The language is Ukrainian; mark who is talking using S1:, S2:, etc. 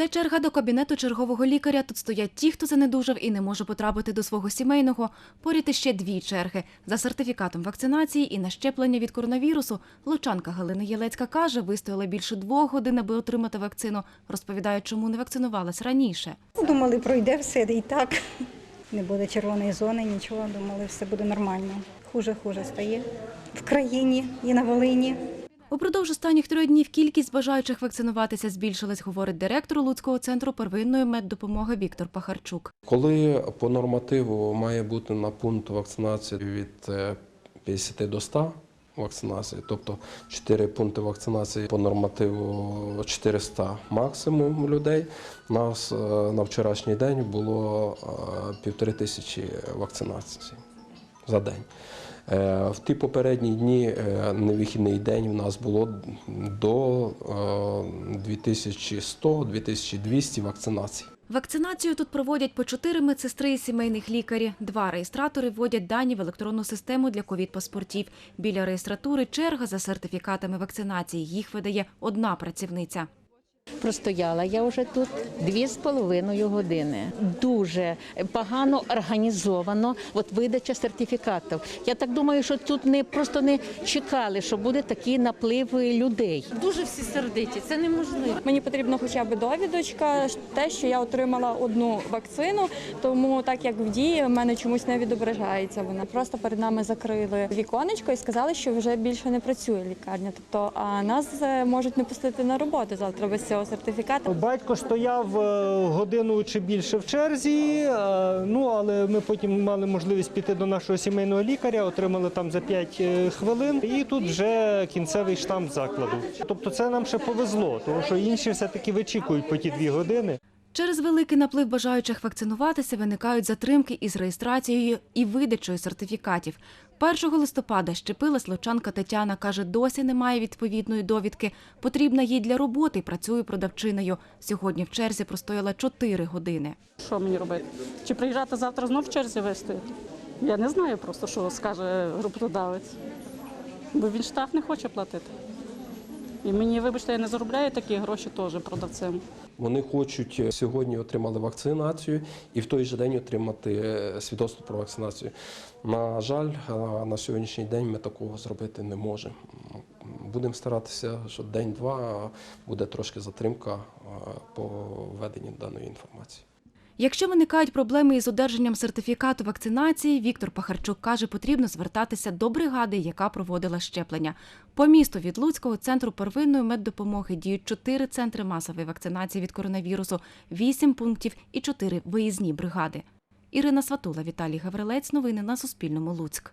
S1: Це черга до кабінету чергового лікаря. Тут стоять ті, хто занедужав і не може потрапити до свого сімейного. Поряд іще дві черги за сертифікатом вакцинації і на щеплення від коронавірусу. Лучанка Галина Єлецька каже, вистояла більше двох годин, аби отримати вакцину. Розповідає, чому не вакцинувалась раніше.
S2: Думали, пройде все і так. Не буде червоної зони, нічого. Думали, все буде нормально. Хуже, хуже стає в країні і на Волині.
S1: Упродовж останніх трьох днів кількість бажаючих вакцинуватися збільшилась, говорить директор Луцького центру первинної меддопомоги Віктор Пахарчук.
S3: Коли по нормативу має бути на пункт вакцинації від е, 50 до 100 вакцинацій, тобто 4 пункти вакцинації по нормативу 400 максимум людей, у нас е, на вчорашній день було е, півтори тисячі вакцинацій за день. Е, В ті попередні дні, е, невихідний день, у нас було до е, 2100-2200 вакцинацій.
S1: Вакцинацію тут проводять по чотири медсестри і сімейних лікарі. Два реєстратори вводять дані в електронну систему для ковід-паспортів. Біля реєстратури черга за сертифікатами вакцинації. Їх видає одна працівниця.
S4: Простояла я вже тут дві з половиною години. Дуже погано організовано от видача сертифікатів. Я так думаю, що тут не просто не чекали, що буде такий наплив людей.
S5: Дуже всі сердиті, це неможливо.
S6: Мені потрібно хоча б довідочка, те, що я отримала одну вакцину, тому так як в дії в мене чомусь не відображається. Вона просто перед нами закрили віконечко і сказали, що вже більше не працює лікарня. Тобто, а нас е, можуть не пустити на роботу завтра без цього сертифікату.
S7: Батько стояв е, годину чи більше в черзі. е, Ну але ми потім мали можливість піти до нашого сімейного лікаря, отримали там за 5 хвилин, і тут вже кінцевий штамп закладу. Тобто, це нам ще повезло, тому що інші все таки вичікують по ті дві години.
S1: Через великий наплив бажаючих вакцинуватися виникають затримки із реєстрацією і видачею сертифікатів. 1 листопада щепила лучанка Тетяна. Каже, досі немає відповідної довідки. Потрібна їй для роботи і працює продавчиною. Сьогодні в черзі простояла 4 години.
S5: Що мені робити? Чи приїжджати завтра знов в черзі вистояти? Я не знаю просто, що скаже роботодавець. Бо він штраф не хоче платити. І мені, вибачте, я не заробляю такі гроші теж продавцем.
S3: Вони хочуть е, сьогодні отримали вакцинацію і в той же день отримати е, свідоцтво про вакцинацію. На жаль, на сьогоднішній день ми такого зробити не можемо. Будемо старатися, що день-два буде трошки затримка по введенню даної інформації.
S1: Якщо виникають проблеми із одержанням сертифікату вакцинації, Віктор Пахарчук каже, потрібно звертатися до бригади, яка проводила щеплення. По місту від Луцького центру первинної меддопомоги діють чотири центри масової вакцинації від коронавірусу, вісім пунктів і чотири виїзні бригади. Ірина Сватула, Віталій Гаврилець. Новини на Суспільному. Луцьк.